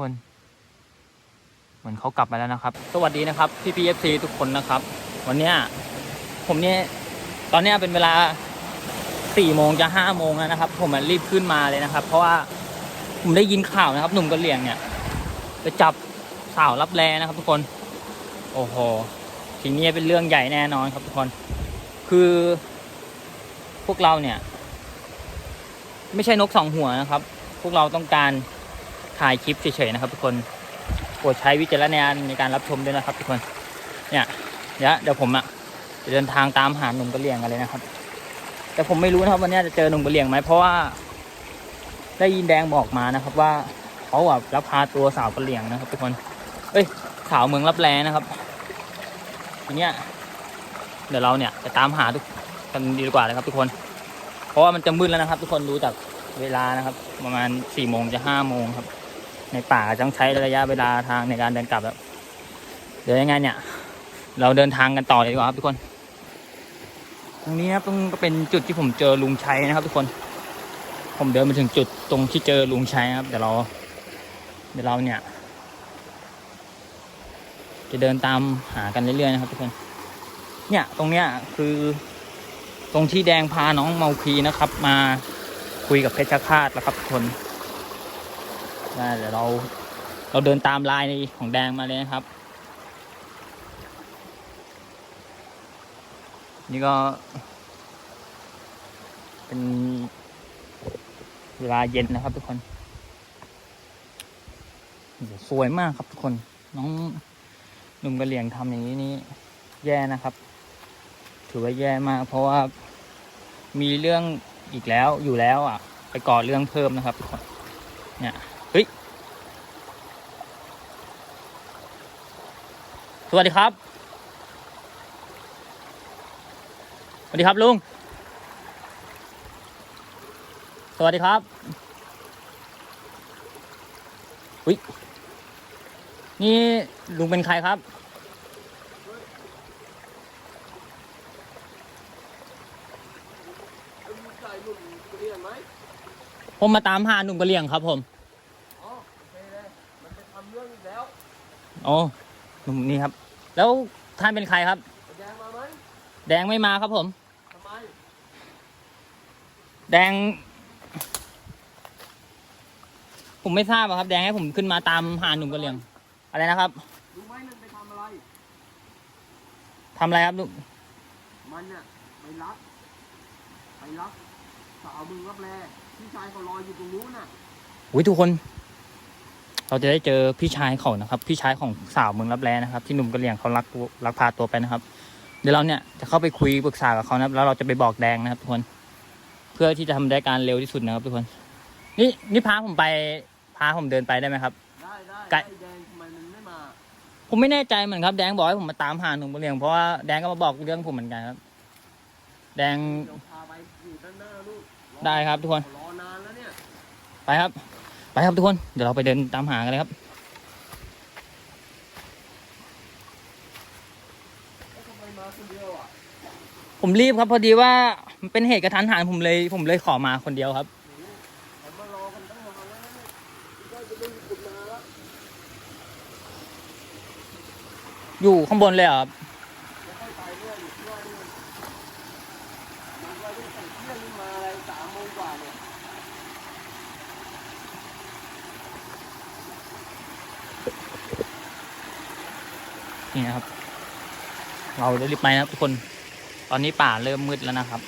คน เหมือนเขากลับมาแล้วนะครับ สวัสดีนะครับพี่พีเอฟซีทุกคนนะครับ วันเนี้ยผมเนี่ยตอนเนี้ยเป็นเวลาสี่โมงจะห้าโมงแล้วนะครับ ผมรีบขึ้นมาเลยนะครับ เพราะว่าผมได้ยินข่าวนะครับ หนุ่มกะเหลี่ยงเนี่ยไปจับสาวรับแลนะครับ ทุกคน โอ้โหทีนี้เป็นเรื่องใหญ่แน่นอนครับทุกคน คือ พวกเราเนี่ย ไม่ใช่นกสองหัวนะครับ พวกเราต้องการ ถ่ายคลิปเฉยๆนะครับทุกคนโปรดใช้วิจารณญาณในการรับชมด้วยนะครับทุกคน เนี่ยเดี๋ยวเดี๋ยวผมอะจะเดินทางตามหาหนุ่มกระเหลี่ยงกันเลยนะครับ แต่ผมไม่รู้นะครับวันนี้จะเจอหนุ่มกระเหลี่ยงไหมเพราะว่า ได้ยินแดงบอกมานะครับ ว่าเขาแบบรับพาตัวสาวกระเหลี่ยงนะครับ ทุกคน เอ้ยสาวเมืองรับแลนะครับ ทีเนี้ยเดี๋ยวเราเนี่ยจะตามหาทุกกันดีกว่านะครับ ทุกคน เพราะว่ามันจะมืดแล้วนะครับ ทุกคนดูจากเวลานะครับ ประมาณสี่โมงจะห้าโมงครับ ในป่าต้องใช้ระยะเวลาทางในการเดินกลับแล้วเดี๋ยวยังไงเนี่ย เราเดินทางกันต่อเลยดีกว่าครับทุกคน ตรงนี้ครับตรงก็เป็นจุดที่ผมเจอลุงชัยนะครับ ทุกคน ผมเดินมาถึงจุดตรงที่เจอลุงชัยครับเดี๋ยวเรา เดี๋ยวเราเนี่ย จะเดินตามหากันเรื่อยๆนะครับทุกคน เนี่ยตรงเนี้ยคือตรงที่แดงพาน้องเมาคีนะครับ มาคุยกับเพชรฆาตแล้วครับทุกคน ได้เดี๋ยวเราเราเดินตามลายของแดงมาเลยนะครับ นี่ก็ เป็นเวลาเย็นนะครับทุกคนสวยมากครับทุกคน น้องหนุ่มกระเหลี่ยงทำอย่างนี้นี่แย่นะครับ ถือว่าแย่มาก เพราะว่ามีเรื่องอีกแล้วอยู่แล้วอะ ไปก่อเรื่องเพิ่มนะครับทุกคนเนี่ย เฮ้ย สวัสดีครับ สวัสดีครับลุง สวัสดีครับอุ้ย นี่ลุงเป็นใครครับใส่หนุ่มเรียนไหมผมมาตามหาหนุ่มกะเหลี่ยงครับผม อ๋อโอเคเลย มันไปทำเรื่องอีกแล้ว โอ้หนุ่มนี่ครับ แล้วท่านเป็นใครครับ แดงมาไหมแดงไม่มาครับผม ทำไมแดง ผมไม่ทราบอะครับ แดงให้ผมขึ้นมาตามหาหนุ่มกะเหลี่ยง อะไรนะครับรู้ไหมมันไปทำอะไร ทำอะไรครับลุงมันเนี่ยไปรับไปรับสาวมึงรับแลพี่ชายเขารออยู่ตรงนู้นน่ะ อุ้ยทุกคน เราจะได้เจอพี่ชายเขานะครับ พี่ชายของสาวเมืองรับแลนะครับ ที่หนุ่มกะเหลี่ยงเขารักรักพาตัวไปนะครับ เดี๋ยวเราเนี่ยจะเข้าไปคุยปรึกษากับเขานะครับ แล้วเราจะไปบอกแดงนะครับทุกคน เพื่อที่จะทำได้การเร็วที่สุดนะครับทุกคน นี่นี่พาผมไปพาผมเดินไปได้ไหมครับ ได้ได้ไก่ไอ้แดงทำไมมันไม่มา ผมไม่แน่ใจเหมือนครับ แดงบอกให้ผมมาตามหาหนุ่มกะเหลี่ยงเพราะว่าแดงก็มาบอกเรื่องผมเหมือนกันครับ แดงเดี๋ยวพาไปอยู่ด้านหน้าลูกอได้ครับทุกคน รอนานแล้วเนี่ย ไปครับ ไปครับทุกคน เดี๋ยวเราไปเดินตามหากันเลยครับ ผมรีบครับพอดีว่ามันเป็นเหตุกระทันหันผมเลย ผมเลยขอมาคนเดียวครับอกันตั้งนานแล้วนะเนี่ยก็จะไม่มีคุณมาแล้วอยู่ข้างบนเลยเหรอครับ แล้วค่อยไปเรื่อยอยู่ที่ว่านี่มันมันก็ต้องใส่เที่ยงนี่มาอะไรสามโมงกว่าเนี่ย นี่นะครับ เราจะรีบไปนะครับทุกคน ตอนนี้ป่าเริ่มมืดแล้วนะครับ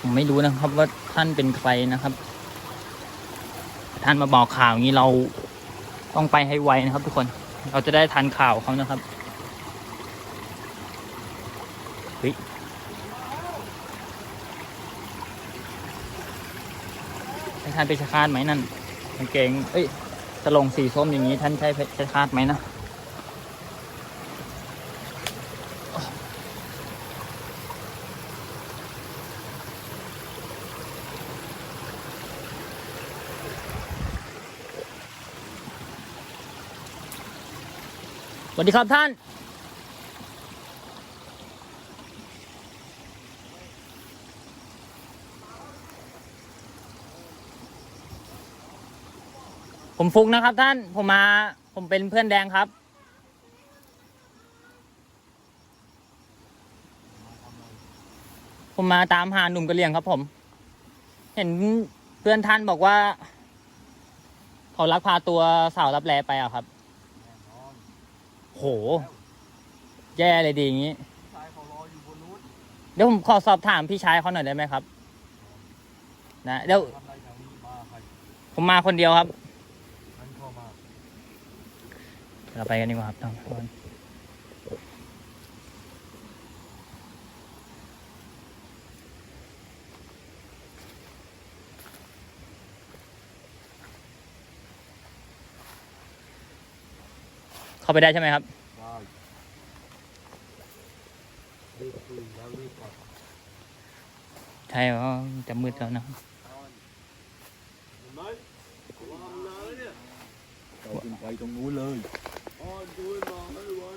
ผมไม่รู้นะครับว่าท่านเป็นใครนะครับ ท่านมาบอกข่าวอย่างนี้เราต้องไปให้ไวนะครับทุกคน เราจะได้ทันข่าวเขานะครับเฮ้ยใช่ท่านเป็นชาคาดไหมนั่นกางเกง เอ้ยตะลงสีส้มอย่างนี้ท่านใช่เพชรคาดไหมนะ สวัสดีครับท่าน ผมฟุกนะครับท่าน ผมมา ผมเป็นเพื่อนแดงครับ ผมมาตามหาหนุ่มกะเหรี่ยงครับผม เห็นเพื่อนท่านบอกว่า เขาลักพาตัวสาวรับแลไปอะครับ โห แย่เลยดีอย่างนี้พี่ชายเขารออยู่บนนู้นเดี๋ยวผมขอสอบถามพี่ชายเขาหน่อยได้ไหมครับ นะเดี๋ยวทำอะไรแถวนี้มาใครผมมาคนเดียวครับมันเข้ามา เราไปกันดีกว่าครับทุกคน เข้าไปได้ใช่ไหมครับได้รีบคุยแล้วรีบกลับใช่เพราะจะมืดแล้วนะเห็นไหมผมทำนานแล้วเนี่ยเราขึ้นไปตรงนู้นเลยอ๋อดูมาให้ไว้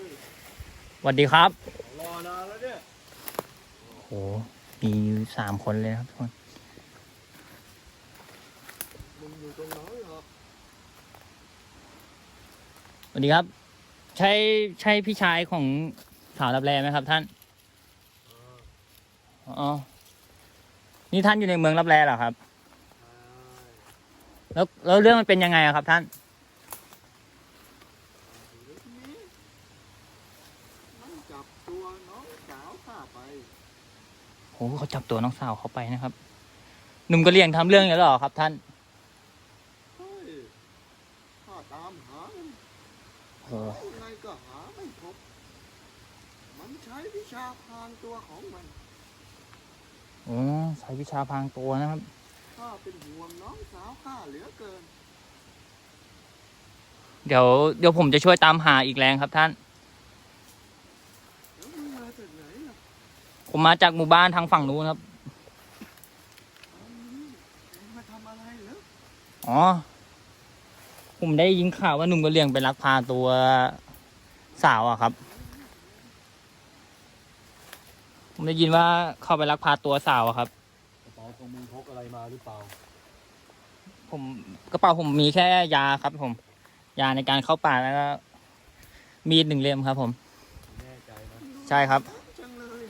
สวัสดีครับรอนานแล้วเนี่ยโหมีสามคนเลยนะครับทุกคนมึงอยู่ตรงไหนเหรอสวัสดีครับ ใช่ใช่พี่ชายของสาวรับแลไหมครับ ท่านอ๋อนี่ท่านอยู่ในเมืองรับแลเหรอครับ แล้วแล้วเรื่องมันเป็นยังไงอะครับ ท่านมันจับตัวน้องสาวข้าไปโหเขาจับตัวน้องสาวเขาไปนะครับ หนุ่มกะเหรี่ยงทำเรื่องอย่างนี้เหรอครับ ท่าน เฮ้ยข้าตามหามัน โห ยังไงก็หาไม่พบ มันใช้วิชาพรางตัวของมันโอ้ใช้วิชาพรางตัวนะครับข้าเป็นห่วงน้องสาวข้าเหลือเกิน เดี๋ยวเดี๋ยวผมจะช่วยตามหาอีกแรงครับท่าน แล้วมึงมาจากไหนล่ะผมมาจากหมู่บ้านทางฝั่งนู้นครับตอนนี้มึงมาทำอะไรเหรอ อ๋อ ผมได้ยินข่าวว่าหนุ่มกะเหรี่ยงไปลักพาตัวสาวอะครับ ผมได้ยินว่าเข้าไปลักพาตัวสาวอะครับ กระเป๋าของมึงพกอะไรมาหรือเปล่า ผมกระเป๋าผมมีแค่ยาครับ ผม ยาในการเข้าป่าแล้วก็มีดหนึ่งเล่มครับ ผม แน่ใจนะใช่ครับ จังเลย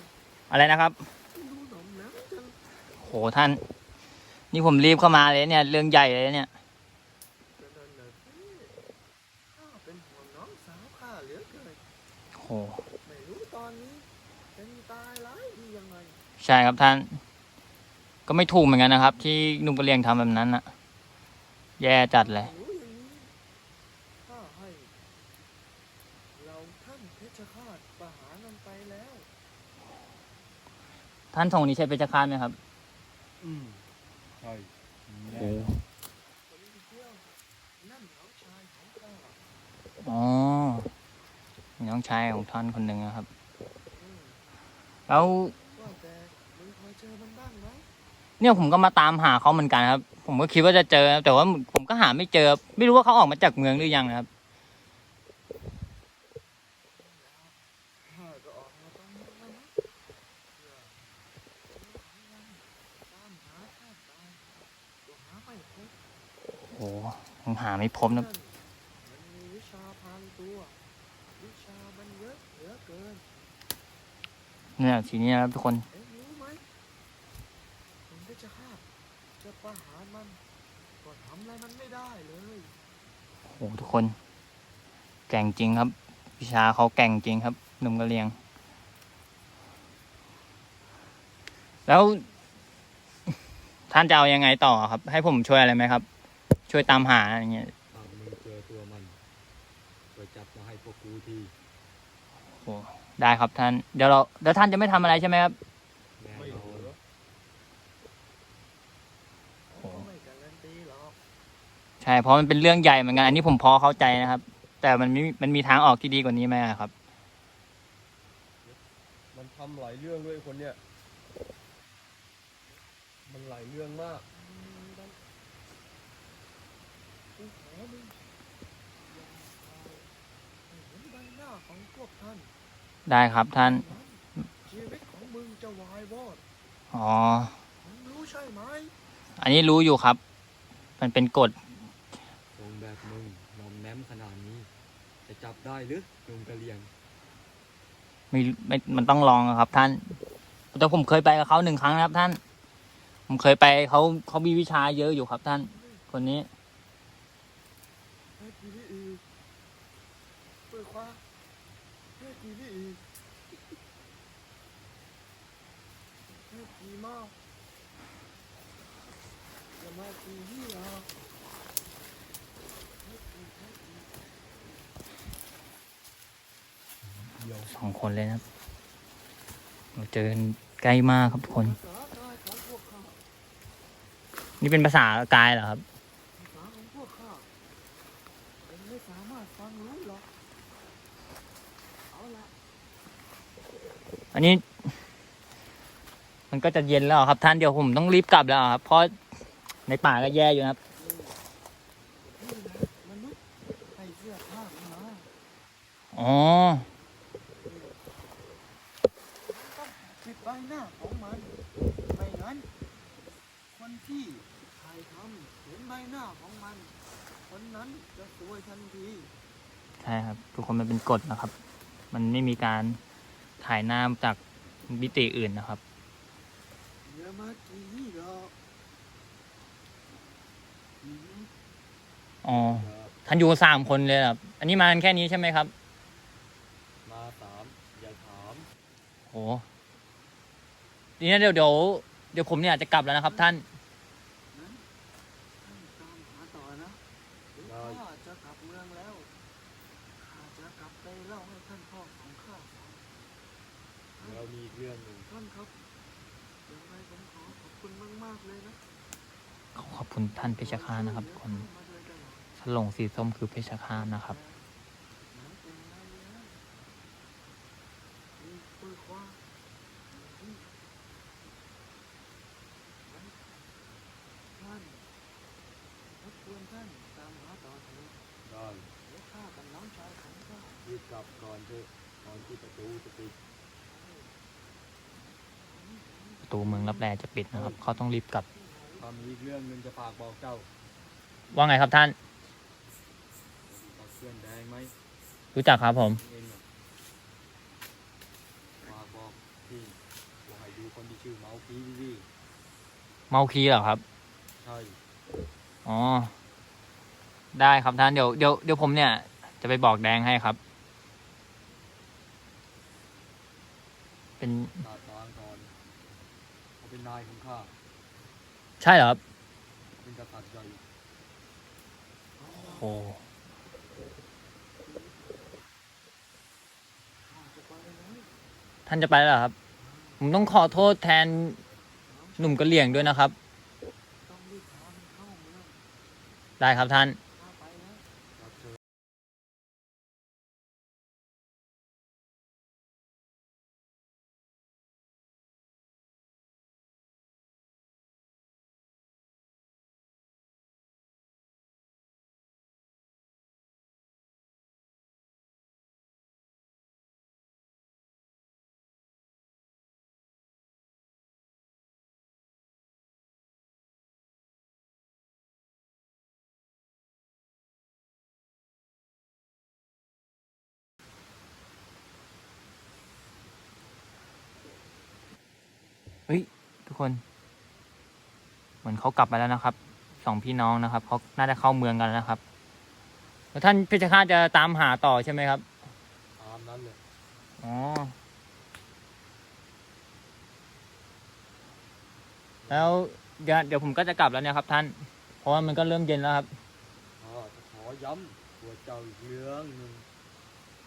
อะไรนะครับ ดูหนมหนังจังโหท่าน นี่ผมรีบเข้ามาเลยเนี่ย เรื่องใหญ่เลยเนี่ย จะนั่นน่ะสิข้าเป็นห่วงน้องสาวข้าเหลือเกิน โหไม่รู้ตอนนี้เป็นตายร้ายดียังไงใช่ครับท่าน ก็ไม่ถูกเหมือนกันนะครับ ที่หนุ่มกะเหรี่ยงทำแบบนั้นอะแย่จัดเลยรู้อย่างนี้ข้าให้ เราท่านเพชรฆาตประหารมันไปแล้ว ท่านทรงนี้ใช่เพชฌฆาตไหมครับ อืมใช่โอ้คนเดียวนั่นน้องชายของข้า อ๋อมี น้องชายของท่านคนหนึ่งนะครับ แล้วเนี่ยผมก็มาตามหาเขาเหมือนกันครับ ผมก็คิดว่าจะเจอ แต่ว่าผมก็หาไม่เจอ ไม่รู้ว่าเขาออกมาจากเมืองหรือยังนะครับข้าก็ออกมาตอนนี้แล้วนะเพื่อตามหยก็หาไม่พบโอ้ผมหาไม่พบนะ นั่นมันมีวิชาพรางตัว วิชามันเยอะเหลือเกิน เนี่ยทีนี้นะครับทุกคนเอ็งรู้ไหมคนเพชรฆาตจะประหารมันก็ทำอะไรมันไม่ได้เลยโอ้ทุกคน แก่งจริงครับ วิชาเขาแก่งจริงครับหนุ่มกะเหรียง แล้ว ท่านจะเอายังไงต่อครับ ให้ผมช่วยอะไรไหมครับ ช่วยตามหาอะไรเงี้ยถ้ามึงเจอตัวมันก็จับมาให้พวกกูที โอ้ ได้ครับท่าน เดี๋ยวเราเดี๋ยวท่านจะไม่ทำอะไรใช่ไหมครับแน่นอนไม่การันตีหรอกใช่เพราะมันเป็นเรื่องใหญ่เหมือนกันอันนี้ผมพอเข้าใจนะครับ แต่มันมีมันมีทางออกที่ดีกว่านี้ไหมอะครับ มันทำหลายเรื่องด้วยคนเนี้ยมันหลายเรื่องมากกูขอมึงอย่าเอาให้เห็นใบหน้าของพวกท่าน ได้ครับท่าน ชีวิตของมึงจะวายวอดอ๋อ มึงรู้ใช่ไหมอันนี้รู้อยู่ครับ มันเป็นกฎทรงแบบมึงนอมแนมขนาดนี้ จะจับได้หรือลุงกะเหรียง ไม่ไม่มันต้องลองอะครับท่าน แต่ผมเคยไปกับเขาหนึ่งครั้งนะครับท่าน ผมเคยไปเขาเขามีวิชาเยอะอยู่ครับท่าน คนนี้ เฮ้ยกีนี่อีกเปิดคว้าเฮ้ ยกีนี่มากอย่ามากีนี่อะเฮ้ยกีเฮ้ยกีสองคนเลยนะครับเราเจอใกล้มากครับทุกคน นี่เป็นภาษากายเหรอครับ ภาษาของพวกข้าเองไม่สามารถฟังรู้หรอกเอาละ อันนี้ มันก็จะเย็นแล้วครับ ท่านเดี๋ยวผมต้องรีบกลับแล้วครับ เพราะในป่าก็แย่อยู่ครับอ๋อปิดใบหน้าของมันไม่งั้น คนที่ถ่ายทำเห็นใบหน้าของมัน คนนั้นจะสวยทันที ใช่ครับ ทุกคนมันเป็นกฎนะครับ มันไม่มีการ ถ่ายหน้าจากมิติอื่นนะครับอย่ามากีนี่หรอกอืมอ๋อท่านอยู่กันสามคนเลยเหรอครับ อันนี้มากันแค่นี้ใช่ไหมครับ มาสามอย่าถามโหทีนี้เดี๋ยวเดี๋ยวเดี๋ยวผมเนี่ยจะกลับแล้วนะครับท่านนั้นท่านตามหาต่อนะเดี๋ยวข้าจะกลับเมืองแล้ว ข้าจะกลับไปเล่าให้ท่านพ่อของข้าฟัง เรามีอีกเรื่องหนึ่งท่านครับยังไงผมขอขอบคุณมากๆเลยนะขอบคุณท่านเพชรฆาตนะครับคนสลงสีส้มคือเพชรฆาตนะครับ นั้นเป็นไงนะนี่คือความที่ท่านรบกวนท่านตามหาต่อเถอะ ได้ เดี๋ยวข้ากับน้องชายของข้า รีบกลับก่อนเถอะก่อนที่ประตูจะปิด ประตูเมืองรับแลจะปิดนะครับ เขาต้องรีบกลับถ้ามีอีกเรื่องหนึ่งจะฝากบอกเจ้าว่าไงครับท่านตักเพื่อนแดงไหมรู้จักครับผม เองน่ะฝากบอกพี่ว่าให้ดูคนที่ชื่อเมาคีดีเมาคีเหรอครับ ๆใช่อ๋อ ได้ครับท่าน เดี๋ยวเดี๋ยวเดี๋ยวผมเนี่ย จะไปบอกแดงให้ครับ เป็น ตาตางก่อนเขาเป็นนายของข้า ใช่เหรอครับเป็นกษัตริย์ใหญ่โอ้ท่านจะไปแล้วเหรอครับ ผมต้องขอโทษแทนหนุ่มกะเหลี่ยงด้วยนะครับ ได้ครับท่าน คน เหมือนเขากลับมาแล้วนะครับสองพี่น้องนะครับเขาน่าจะเข้าเมืองกันแล้วนะครับแล้วท่านเพชรฆาตจะตามหาต่อใช่ไหมครับตามนั้นเลยอ๋อแล้วเดี๋ยวเดี๋ยวผมก็จะกลับแล้วเนี่ยครับ ท่าน เพราะว่ามันก็เริ่มเย็นแล้วครับข้าจะขอย้ำตัวเจ้าอีกเรื่องหนึ่ง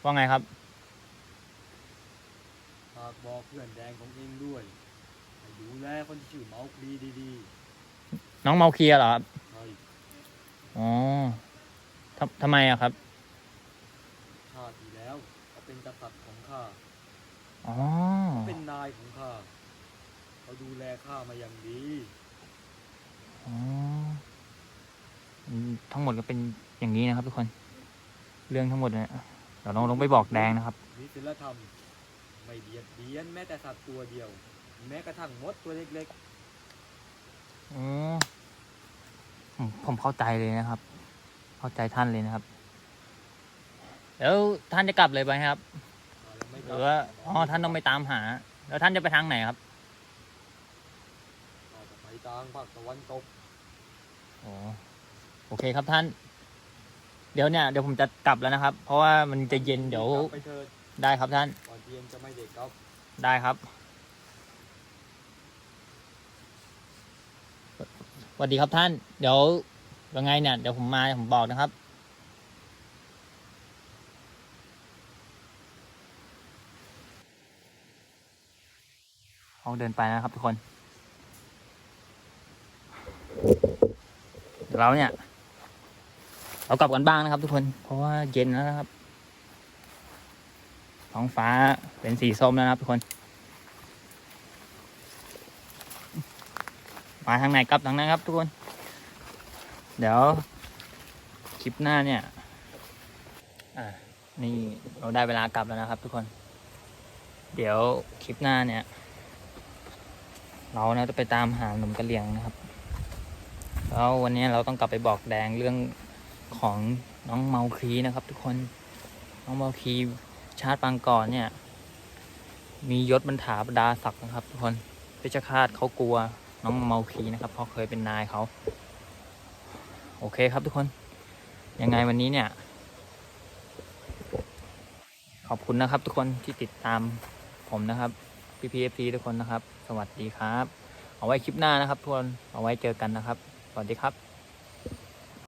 ว่าไงครับฝากบอกเพื่อนแดงของเองด้วยให้ ดูแลคนที่ชื่อเมาคลีดีน้องเมาเคียเหรอครับ ๆใช่อ๋อทำทำไมอะครับ ชาติที่แล้วเขาเป็นกษัตริย์ของข้าอ๋อ เป็นนายของข้าเขาดูแลข้ามาอย่างดี อ๋ออืมทั้งหมดก็เป็นอย่างนี้นะครับทุกคน เรื่องทั้งหมดเนี่ยเดี๋ยวเราลงไปบอกแดงนะครับ มีศีลธรรม ไม่เบียดเบียนแม้แต่สัตว์ตัวเดียว แม้กระทั่งมดตัวเล็กอ๋อผมผมเข้าใจเลยนะครับ เข้าใจท่านเลยนะครับ แล้วท่านจะกลับเลยไหมครับ ๆเราไม่หรือว่าอ๋อท่านต้องไปตามหา แล้วท่านจะไปทางไหนครับเราจะไปทางภาคตะวันตกโอ้โอเคครับท่าน เดี๋ยวเนี่ยเดี๋ยวผมจะกลับแล้วนะครับ เพราะว่ามันจะเย็นเดี๋ยว กลับไปเถิดได้ครับท่าน ก่อนเย็นจะไม่เด็กครับ ได้ครับ สวัสดีครับท่าน เดี๋ยวยังไงเนี่ย เดี๋ยวผมมาผมบอกนะครับเอาเดินไปนะครับทุกคน เราเนี่ย เรากลับกันบ้างนะครับทุกคน เพราะว่าเย็นแล้วนะครับ ท้องฟ้าเป็นสีส้มแล้วนะครับทุกคน มาทางไหนกลับทางนั้นครับทุกคน เดี๋ยวคลิปหน้าเนี่ย อ่า นี่เราได้เวลากลับแล้วนะครับ ทุกคน เดี๋ยวคลิปหน้าเนี่ย เราเนี่ยจะไปตามหาหนุ่มกะเหลี่ยงนะครับ แล้ววันนี้เราต้องกลับไปบอกแดงเรื่องของน้องเมาคีนะครับ ทุกคน น้องเมาคีชาติปางก่อนเนี่ย มียศบรรถาบรรดาศักดิ์นะครับ ทุกคนเพชฌฆาตเขากลัว น้องเมาคีนะครับเพราะเคยเป็นนายเขา โอเคครับทุกคน ยังไงวันนี้เนี่ย ขอบคุณนะครับทุกคนที่ติดตามผมนะครับพี่พีเอฟซีทุกคนนะครับ สวัสดีครับ เอาไว้คลิปหน้านะครับทุกคนเอาไว้เจอกันนะครับ สวัสดีครับ